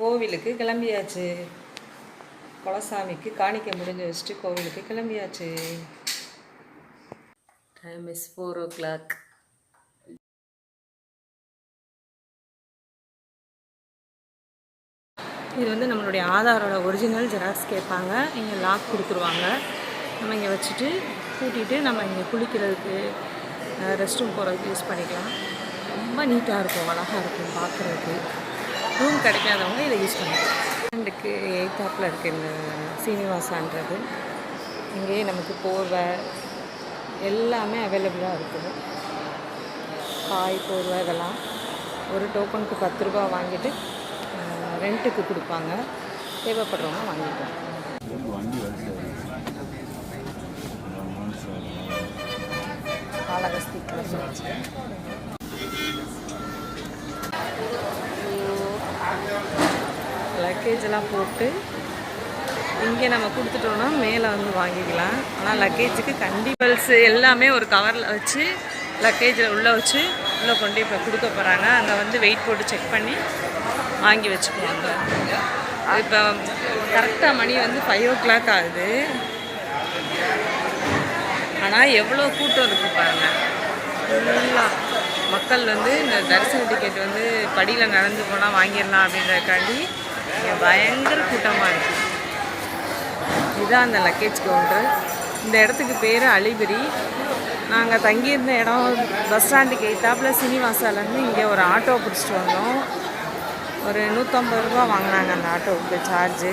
கோவிலுக்கு கிளம்பியாச்சு. குலசாமிக்கு காணிக்க முடிஞ்சு வச்சுட்டு கோவிலுக்கு கிளம்பியாச்சு. Time is four o'clock இது வந்து நம்மளுடைய ஆதாரோட ஒரிஜினல் ஜெராக்ஸ் கேட்பாங்க. இங்கே லாக் கொடுத்துருவாங்க. நம்ம இங்கே வச்சுட்டு கூட்டிகிட்டு நம்ம இங்கே குளிக்கிறதுக்கு ரெஸ்ட் ரூம் போகிறதுக்கு யூஸ் பண்ணிக்கலாம். ரொம்ப நீட்டாக இருக்கும். அழகாக இருக்கும் பார்க்குறதுக்கு. ரூம் கிடைக்காதவங்க இதை யூஸ் பண்ணிக்கலாம் ரெண்டுக்கு எய்த்தாப்பில் இருக்குது இந்த சீனிவாசான்றது. இங்கேயே நமக்கு போர்வை எல்லாமே அவைலபிளாக இருக்குது. பாய் போர்வை இதெல்லாம் ஒரு டோக்கனுக்கு பத்து ரூபா வாங்கிட்டு ரெண்ட்டுக்கு கொடுப்பாங்க. தேவைப்படுறவங்க வாங்கிக்கலாம். வண்டி வருது காலகஸ்தி வச்சு லக்கேஜ் எல்லாம் போட்டு இங்கே நம்ம கொடுத்துட்டோன்னா மேலே வந்து வாங்கிக்கலாம். ஆனால் லக்கேஜுக்கு கண்டிப்பல்ஸ் எல்லாமே ஒரு கவரில் வச்சு லக்கேஜில் உள்ளே வச்சு உள்ளே கொண்டு இப்போ கொடுக்க போகிறாங்க அங்கே வந்து வெயிட் போட்டு செக் பண்ணி வாங்கி வச்சுக்குவாங்க. இப்போ கரெக்டாக மணி வந்து ஃபைவ் ஓ கிளாக் ஆகுது. ஆனால் எவ்வளோ கூட்டம் இருக்குது பாருங்க. ஃபுல்லாக மக்கள் வந்து இந்த தரிசன டிக்கெட் வந்து படியில் நடந்து போனால் வாங்கிடலாம் அப்படின்றக்காண்டி இங்கே பயங்கர கூட்டமாக இருக்குது இதுதான் அந்த லக்கேஜ் கவுண்டர் இந்த இடத்துக்கு பேர் அலிபிரி. நாங்கள் தங்கியிருந்த இடம் பஸ் ஸ்டாண்டுக்கு எய்த்தாப்பில் சீனிவாசாலேருந்து இங்கே ஒரு ஆட்டோ பிடிச்சிட்டு வந்தோம். ஒரு நூற்றம்பது ரூபா வாங்கினாங்க அந்த ஆட்டோவுக்கு சார்ஜு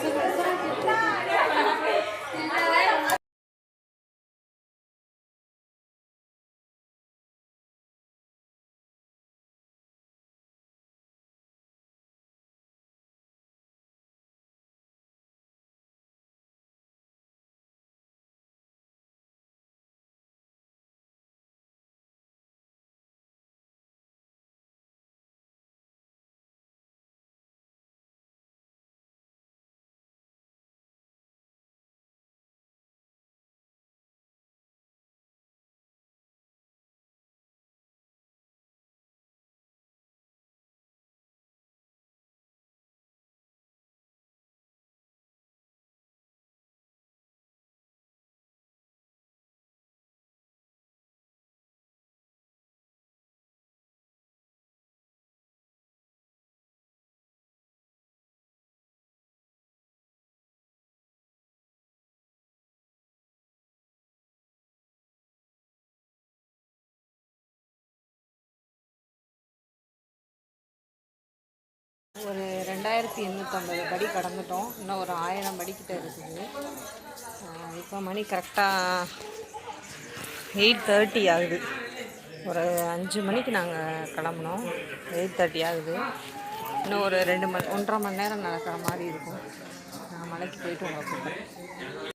Obrigada. ஒரு ரெண்டாயிரத்தி எண்ணூற்றம்பது படி கடந்துட்டோம். இன்னும் ஒரு ஆயிரம் படிக்கிட்ட இருக்குது. இப்போ மணி கரெக்டாக எயிட் தேர்ட்டி ஆகுது. ஒரு அஞ்சு மணிக்கு நாங்கள் கிளம்புனோம். எயிட் தேர்ட்டி ஆகுது. இன்னும் ஒரு ரெண்டு மணி ஒன்றரை மணி நேரம் நடக்கிற மாதிரி இருக்கும். நான் மலைக்கு போயிட்டு உங்களை கூப்பிட்றேன்.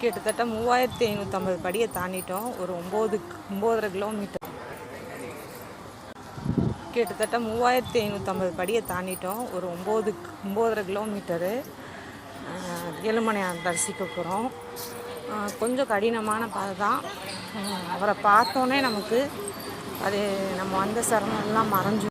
கிட்டத்தட்ட மூவாயிரத்தி ஐநூற்றம்பது படியை தாண்டிட்டோம். ஒரு ஒம்பது ஒம்போதரை கிலோமீட்டர் கிட்டத்தட்ட மூவாயிரத்தி ஐநூற்றம்பது படியை தாண்டிட்டோம். ஒரு ஒம்பது ஒம்போதரை கிலோமீட்டரு அஹ், ஏழுமலையான் தரிசிக்க போகிறோம் கொஞ்சம் கடினமான பாதை தான். அவரை பார்த்தோன்னே நமக்கு அது நம்ம வந்த சிரமம்லாம் மறைஞ்சிரும்